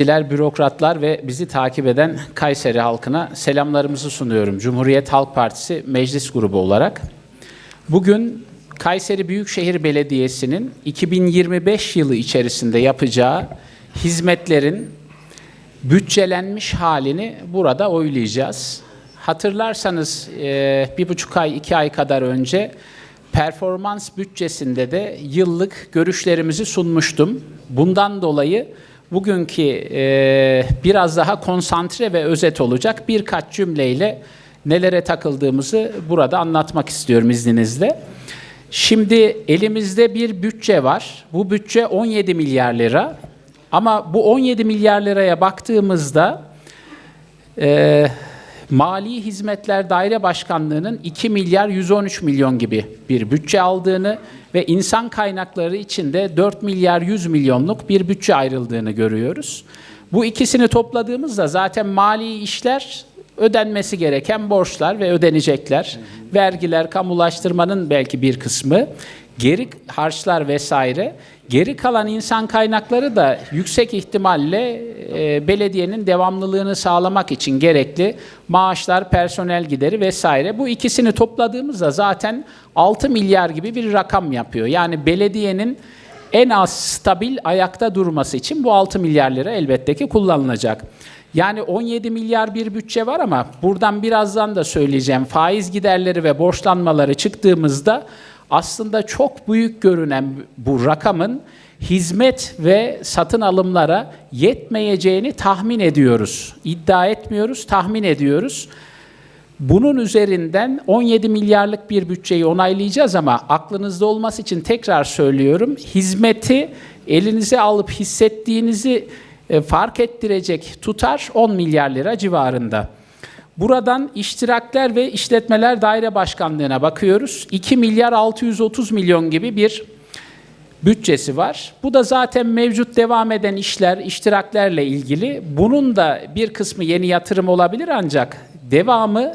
Diler, bürokratlar ve bizi takip eden Kayseri halkına selamlarımızı sunuyorum. Cumhuriyet Halk Partisi meclis grubu olarak. Bugün Kayseri Büyükşehir Belediyesi'nin 2025 yılı içerisinde yapacağı hizmetlerin bütçelenmiş halini burada oylayacağız. Hatırlarsanız e, bir buçuk ay, iki ay kadar önce performans bütçesinde de yıllık görüşlerimizi sunmuştum. Bundan dolayı bugünkü e, biraz daha konsantre ve özet olacak birkaç cümleyle nelere takıldığımızı burada anlatmak istiyorum izninizle. Şimdi elimizde bir bütçe var. Bu bütçe 17 milyar lira. Ama bu 17 milyar liraya baktığımızda e, Mali Hizmetler Daire Başkanlığı'nın 2 milyar 113 milyon gibi bir bütçe aldığını ve insan kaynakları için de 4 milyar 100 milyonluk bir bütçe ayrıldığını görüyoruz. Bu ikisini topladığımızda zaten mali işler ödenmesi gereken borçlar ve ödenecekler. Vergiler, kamulaştırmanın belki bir kısmı, geri harçlar vesaire. Geri kalan insan kaynakları da yüksek ihtimalle e, belediyenin devamlılığını sağlamak için gerekli maaşlar, personel gideri vesaire. Bu ikisini topladığımızda zaten 6 milyar gibi bir rakam yapıyor. Yani belediyenin en az stabil ayakta durması için bu 6 milyar lira elbette ki kullanılacak. Yani 17 milyar bir bütçe var ama buradan birazdan da söyleyeceğim faiz giderleri ve borçlanmaları çıktığımızda aslında çok büyük görünen bu rakamın hizmet ve satın alımlara yetmeyeceğini tahmin ediyoruz. İddia etmiyoruz, tahmin ediyoruz. Bunun üzerinden 17 milyarlık bir bütçeyi onaylayacağız ama aklınızda olması için tekrar söylüyorum. Hizmeti elinize alıp hissettiğinizi e, fark ettirecek tutar 10 milyar lira civarında. Buradan iştirakler ve işletmeler daire başkanlığına bakıyoruz. 2 milyar 630 milyon gibi bir bütçesi var. Bu da zaten mevcut devam eden işler, iştiraklerle ilgili. Bunun da bir kısmı yeni yatırım olabilir ancak devamı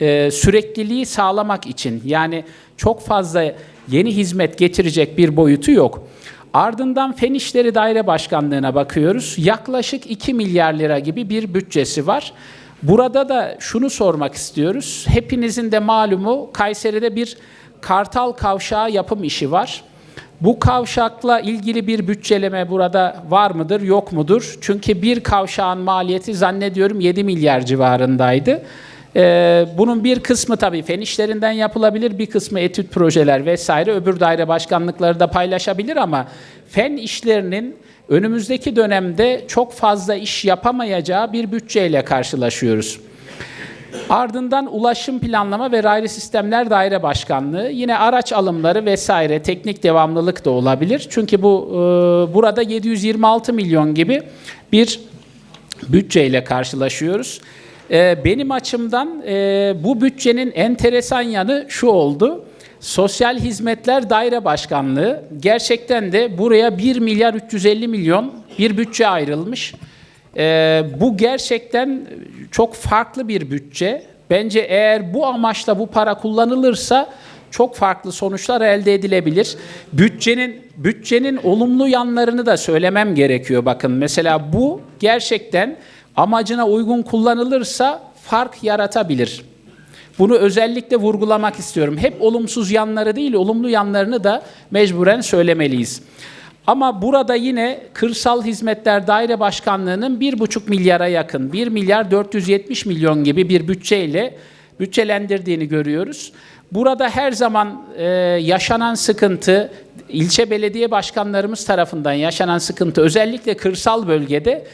e, sürekliliği sağlamak için yani çok fazla yeni hizmet getirecek bir boyutu yok. Ardından Fen İşleri Daire Başkanlığı'na bakıyoruz. Yaklaşık 2 milyar lira gibi bir bütçesi var. Burada da şunu sormak istiyoruz. Hepinizin de malumu Kayseri'de bir Kartal Kavşağı yapım işi var. Bu kavşakla ilgili bir bütçeleme burada var mıdır, yok mudur? Çünkü bir kavşağın maliyeti zannediyorum 7 milyar civarındaydı. Ee, bunun bir kısmı tabii fen işlerinden yapılabilir, bir kısmı etüt projeler vesaire öbür daire başkanlıkları da paylaşabilir ama fen işlerinin önümüzdeki dönemde çok fazla iş yapamayacağı bir bütçeyle karşılaşıyoruz. Ardından ulaşım planlama ve raylı sistemler daire başkanlığı yine araç alımları vesaire teknik devamlılık da olabilir. Çünkü bu e, burada 726 milyon gibi bir bütçeyle karşılaşıyoruz. E, benim açımdan e, bu bütçenin enteresan yanı şu oldu. Sosyal Hizmetler Daire Başkanlığı gerçekten de buraya 1 milyar 350 milyon bir bütçe ayrılmış. Ee, bu gerçekten çok farklı bir bütçe. Bence eğer bu amaçla bu para kullanılırsa çok farklı sonuçlar elde edilebilir. Bütçenin bütçenin olumlu yanlarını da söylemem gerekiyor. Bakın mesela bu gerçekten amacına uygun kullanılırsa fark yaratabilir. Bunu özellikle vurgulamak istiyorum. Hep olumsuz yanları değil, olumlu yanlarını da mecburen söylemeliyiz. Ama burada yine Kırsal Hizmetler Daire Başkanlığı'nın 1,5 milyara yakın, 1 milyar 470 milyon gibi bir bütçeyle bütçelendirdiğini görüyoruz. Burada her zaman e, yaşanan sıkıntı, ilçe belediye başkanlarımız tarafından yaşanan sıkıntı özellikle kırsal bölgede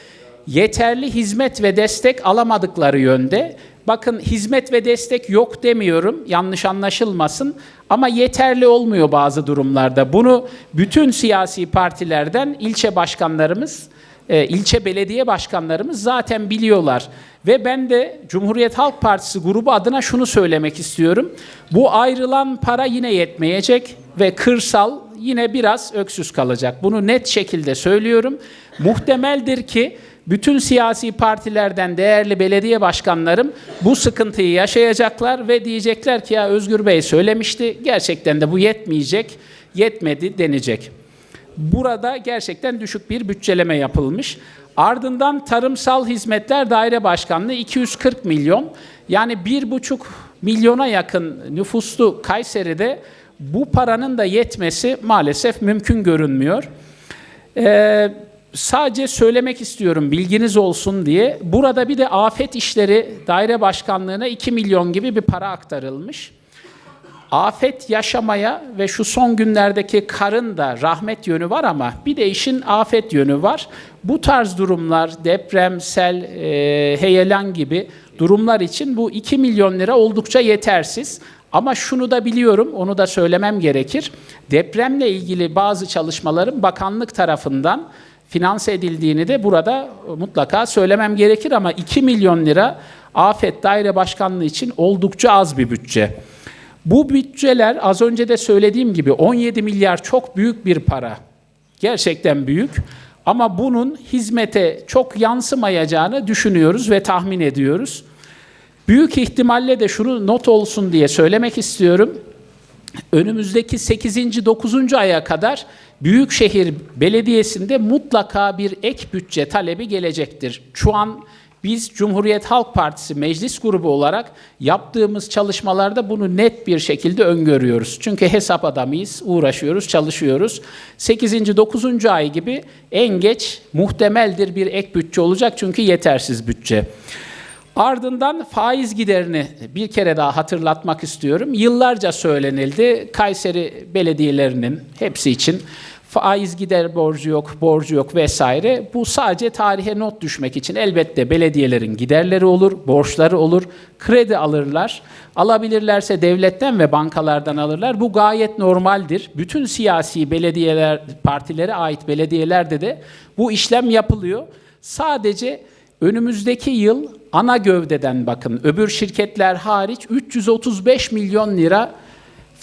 yeterli hizmet ve destek alamadıkları yönde. Bakın hizmet ve destek yok demiyorum, yanlış anlaşılmasın ama yeterli olmuyor bazı durumlarda. Bunu bütün siyasi partilerden ilçe başkanlarımız, e, ilçe belediye başkanlarımız zaten biliyorlar. Ve ben de Cumhuriyet Halk Partisi grubu adına şunu söylemek istiyorum. Bu ayrılan para yine yetmeyecek ve kırsal yine biraz öksüz kalacak. Bunu net şekilde söylüyorum. Muhtemeldir ki bütün siyasi partilerden değerli belediye başkanlarım bu sıkıntıyı yaşayacaklar ve diyecekler ki ya Özgür Bey söylemişti gerçekten de bu yetmeyecek, yetmedi denecek. Burada gerçekten düşük bir bütçeleme yapılmış. Ardından Tarımsal Hizmetler Daire Başkanlığı 240 milyon. Yani 1,5 milyona yakın nüfuslu Kayseri'de bu paranın da yetmesi maalesef mümkün görünmüyor. Ee, sadece söylemek istiyorum bilginiz olsun diye. Burada bir de Afet İşleri Daire Başkanlığı'na 2 milyon gibi bir para aktarılmış. Afet yaşamaya ve şu son günlerdeki karın da rahmet yönü var ama bir de işin afet yönü var. Bu tarz durumlar deprem, sel, e, heyelan gibi durumlar için bu 2 milyon lira oldukça yetersiz. Ama şunu da biliyorum, onu da söylemem gerekir. Depremle ilgili bazı çalışmaların bakanlık tarafından finanse edildiğini de burada mutlaka söylemem gerekir ama 2 milyon lira Afet Daire Başkanlığı için oldukça az bir bütçe. Bu bütçeler az önce de söylediğim gibi 17 milyar çok büyük bir para. Gerçekten büyük. Ama bunun hizmete çok yansımayacağını düşünüyoruz ve tahmin ediyoruz. Büyük ihtimalle de şunu not olsun diye söylemek istiyorum. Önümüzdeki 8. 9. aya kadar Büyükşehir Belediyesi'nde mutlaka bir ek bütçe talebi gelecektir. Şu an biz Cumhuriyet Halk Partisi meclis grubu olarak yaptığımız çalışmalarda bunu net bir şekilde öngörüyoruz. Çünkü hesap adamıyız, uğraşıyoruz, çalışıyoruz. 8. 9. ay gibi en geç muhtemeldir bir ek bütçe olacak çünkü yetersiz bütçe. Ardından faiz giderini bir kere daha hatırlatmak istiyorum. Yıllarca söylenildi Kayseri belediyelerinin hepsi için faiz gider borcu yok, borcu yok vesaire. Bu sadece tarihe not düşmek için elbette belediyelerin giderleri olur, borçları olur, kredi alırlar. Alabilirlerse devletten ve bankalardan alırlar. Bu gayet normaldir. Bütün siyasi belediyeler, partilere ait belediyelerde de bu işlem yapılıyor. Sadece önümüzdeki yıl ana gövdeden bakın öbür şirketler hariç 335 milyon lira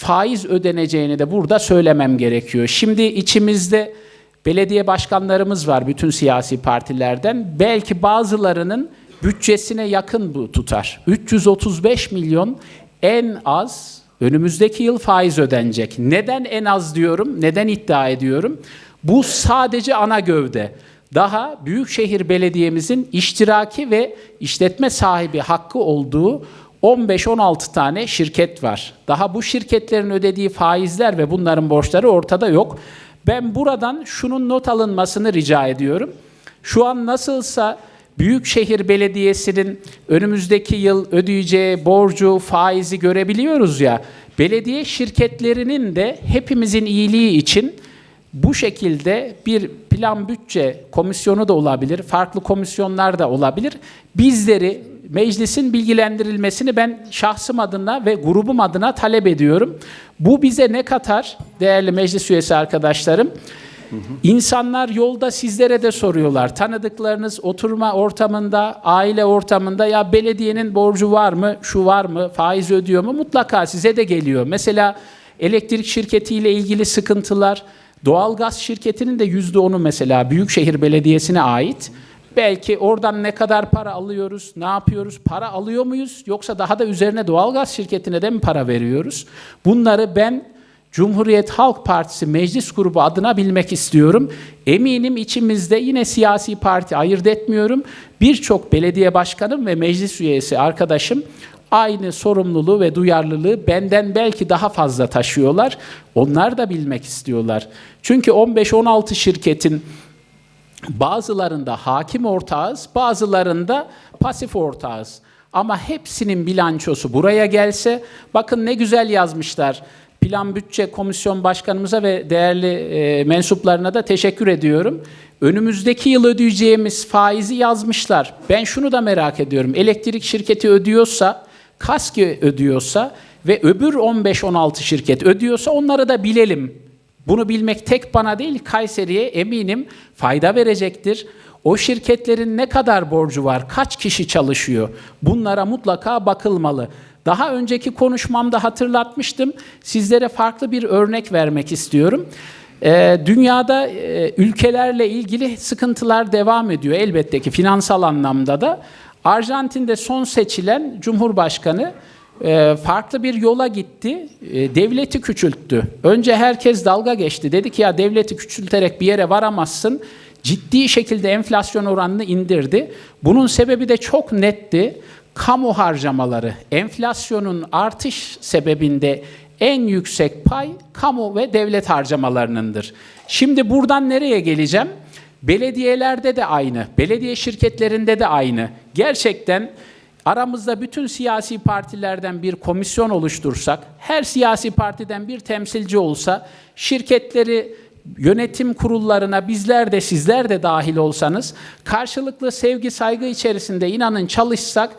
faiz ödeneceğini de burada söylemem gerekiyor. Şimdi içimizde belediye başkanlarımız var bütün siyasi partilerden. Belki bazılarının bütçesine yakın bu tutar. 335 milyon en az önümüzdeki yıl faiz ödenecek. Neden en az diyorum? Neden iddia ediyorum? Bu sadece ana gövde. Daha Büyükşehir Belediye'mizin iştiraki ve işletme sahibi hakkı olduğu 15-16 tane şirket var. Daha bu şirketlerin ödediği faizler ve bunların borçları ortada yok. Ben buradan şunun not alınmasını rica ediyorum. Şu an nasılsa Büyükşehir Belediyesi'nin önümüzdeki yıl ödeyeceği borcu, faizi görebiliyoruz ya. Belediye şirketlerinin de hepimizin iyiliği için bu şekilde bir plan bütçe komisyonu da olabilir, farklı komisyonlar da olabilir. Bizleri meclisin bilgilendirilmesini ben şahsım adına ve grubum adına talep ediyorum. Bu bize ne katar değerli meclis üyesi arkadaşlarım? İnsanlar yolda sizlere de soruyorlar. Tanıdıklarınız oturma ortamında, aile ortamında ya belediyenin borcu var mı, şu var mı, faiz ödüyor mu? Mutlaka size de geliyor. Mesela elektrik şirketiyle ilgili sıkıntılar, doğalgaz şirketinin de yüzde onu mesela Büyükşehir Belediyesi'ne ait. Belki oradan ne kadar para alıyoruz, ne yapıyoruz, para alıyor muyuz yoksa daha da üzerine doğalgaz şirketine de mi para veriyoruz? Bunları ben Cumhuriyet Halk Partisi meclis grubu adına bilmek istiyorum. Eminim içimizde yine siyasi parti ayırt etmiyorum. Birçok belediye başkanım ve meclis üyesi arkadaşım aynı sorumluluğu ve duyarlılığı benden belki daha fazla taşıyorlar. Onlar da bilmek istiyorlar. Çünkü 15-16 şirketin Bazılarında hakim ortağız, bazılarında pasif ortağız. Ama hepsinin bilançosu buraya gelse, bakın ne güzel yazmışlar. Plan Bütçe Komisyon Başkanımıza ve değerli e, mensuplarına da teşekkür ediyorum. Önümüzdeki yıl ödeyeceğimiz faizi yazmışlar. Ben şunu da merak ediyorum. Elektrik şirketi ödüyorsa, KASKİ ödüyorsa ve öbür 15-16 şirket ödüyorsa onları da bilelim. Bunu bilmek tek bana değil Kayseri'ye eminim fayda verecektir. O şirketlerin ne kadar borcu var, kaç kişi çalışıyor bunlara mutlaka bakılmalı. Daha önceki konuşmamda hatırlatmıştım. Sizlere farklı bir örnek vermek istiyorum. Ee, dünyada e, ülkelerle ilgili sıkıntılar devam ediyor elbette ki finansal anlamda da. Arjantin'de son seçilen Cumhurbaşkanı e, farklı bir yola gitti. E, devleti küçülttü. Önce herkes dalga geçti. Dedi ki ya devleti küçülterek bir yere varamazsın. Ciddi şekilde enflasyon oranını indirdi. Bunun sebebi de çok netti. Kamu harcamaları, enflasyonun artış sebebinde en yüksek pay kamu ve devlet harcamalarınındır. Şimdi buradan nereye geleceğim? Belediyelerde de aynı, belediye şirketlerinde de aynı. Gerçekten aramızda bütün siyasi partilerden bir komisyon oluştursak, her siyasi partiden bir temsilci olsa, şirketleri yönetim kurullarına bizler de sizler de dahil olsanız, karşılıklı sevgi saygı içerisinde inanın çalışsak,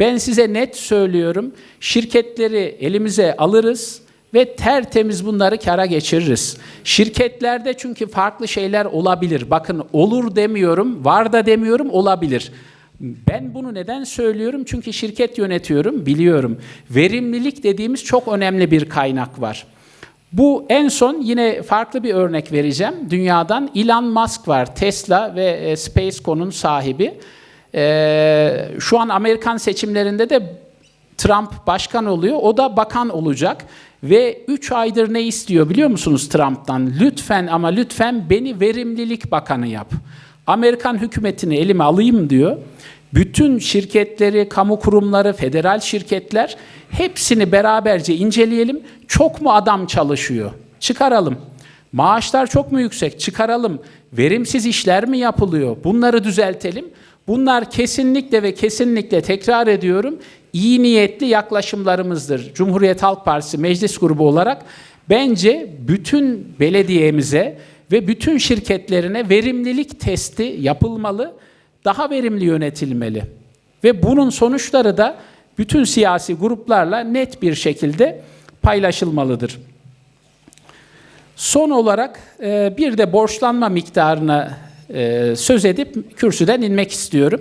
ben size net söylüyorum, şirketleri elimize alırız ve tertemiz bunları kara geçiririz. Şirketlerde çünkü farklı şeyler olabilir. Bakın olur demiyorum, var da demiyorum, olabilir. Ben bunu neden söylüyorum? Çünkü şirket yönetiyorum, biliyorum. Verimlilik dediğimiz çok önemli bir kaynak var. Bu en son yine farklı bir örnek vereceğim. Dünyadan Elon Musk var. Tesla ve e, SpaceCo'nun sahibi. Ee, şu an Amerikan seçimlerinde de Trump başkan oluyor. O da bakan olacak. Ve 3 aydır ne istiyor biliyor musunuz Trump'tan? Lütfen ama lütfen beni verimlilik bakanı yap. Amerikan hükümetini elime alayım diyor. Bütün şirketleri, kamu kurumları, federal şirketler hepsini beraberce inceleyelim. Çok mu adam çalışıyor? Çıkaralım. Maaşlar çok mu yüksek? Çıkaralım. Verimsiz işler mi yapılıyor? Bunları düzeltelim. Bunlar kesinlikle ve kesinlikle tekrar ediyorum iyi niyetli yaklaşımlarımızdır. Cumhuriyet Halk Partisi meclis grubu olarak bence bütün belediyemize ve bütün şirketlerine verimlilik testi yapılmalı, daha verimli yönetilmeli. Ve bunun sonuçları da bütün siyasi gruplarla net bir şekilde paylaşılmalıdır. Son olarak e, bir de borçlanma miktarına e, söz edip kürsüden inmek istiyorum.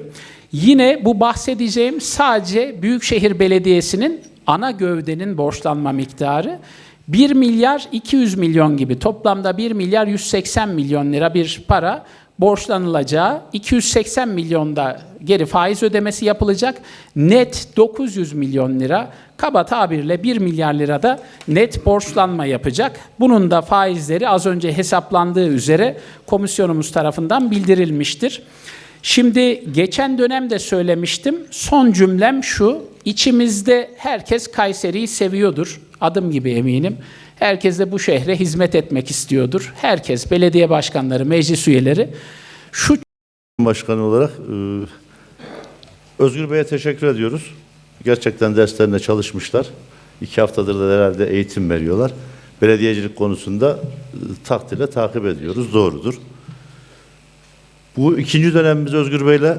Yine bu bahsedeceğim sadece Büyükşehir Belediyesi'nin ana gövdenin borçlanma miktarı 1 milyar 200 milyon gibi toplamda 1 milyar 180 milyon lira bir para borçlanılacağı 280 milyonda geri faiz ödemesi yapılacak. Net 900 milyon lira kaba tabirle 1 milyar lirada net borçlanma yapacak. Bunun da faizleri az önce hesaplandığı üzere komisyonumuz tarafından bildirilmiştir. Şimdi geçen dönemde söylemiştim. Son cümlem şu. İçimizde herkes Kayseri'yi seviyordur. Adım gibi eminim. Herkes de bu şehre hizmet etmek istiyordur. Herkes, belediye başkanları, meclis üyeleri. Şu Başkanı olarak e, Özgür Bey'e teşekkür ediyoruz. Gerçekten derslerinde çalışmışlar. İki haftadır da herhalde eğitim veriyorlar. Belediyecilik konusunda e, takdirle takip ediyoruz. Doğrudur. Bu ikinci dönemimiz Özgür Bey'le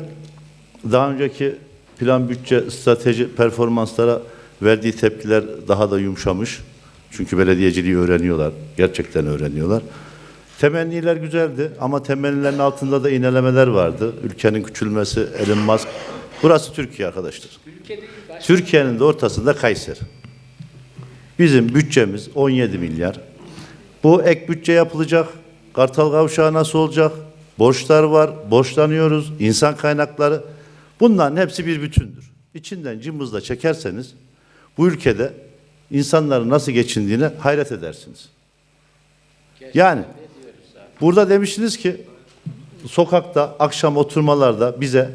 daha önceki plan, bütçe, strateji, performanslara verdiği tepkiler daha da yumuşamış. Çünkü belediyeciliği öğreniyorlar. Gerçekten öğreniyorlar. Temenniler güzeldi ama temennilerin altında da inelemeler vardı. Ülkenin küçülmesi, Elon Musk. Burası Türkiye arkadaşlar. Türkiye'nin de ortasında Kayseri. Bizim bütçemiz 17 milyar. Bu ek bütçe yapılacak. Kartal Kavşağı nasıl olacak? Borçlar var, borçlanıyoruz, insan kaynakları. Bunların hepsi bir bütündür. İçinden cımbızla çekerseniz bu ülkede insanların nasıl geçindiğine hayret edersiniz. Yani burada demiştiniz ki sokakta akşam oturmalarda bize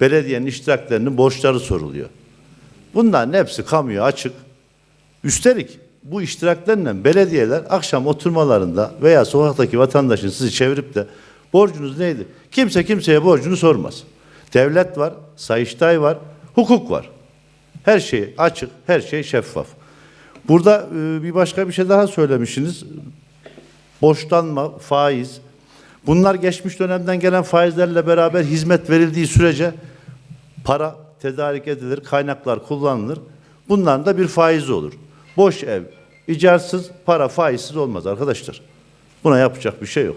belediyenin iştiraklerinin borçları soruluyor. Bunların hepsi kamuya açık. Üstelik bu iştiraklerle belediyeler akşam oturmalarında veya sokaktaki vatandaşın sizi çevirip de borcunuz neydi? Kimse kimseye borcunu sormaz. Devlet var, Sayıştay var, hukuk var. Her şey açık, her şey şeffaf. Burada e, bir başka bir şey daha söylemişsiniz. Borçlanma, faiz. Bunlar geçmiş dönemden gelen faizlerle beraber hizmet verildiği sürece para tedarik edilir, kaynaklar kullanılır. Bunların da bir faizi olur. Boş ev, icarsız, para faizsiz olmaz arkadaşlar. Buna yapacak bir şey yok.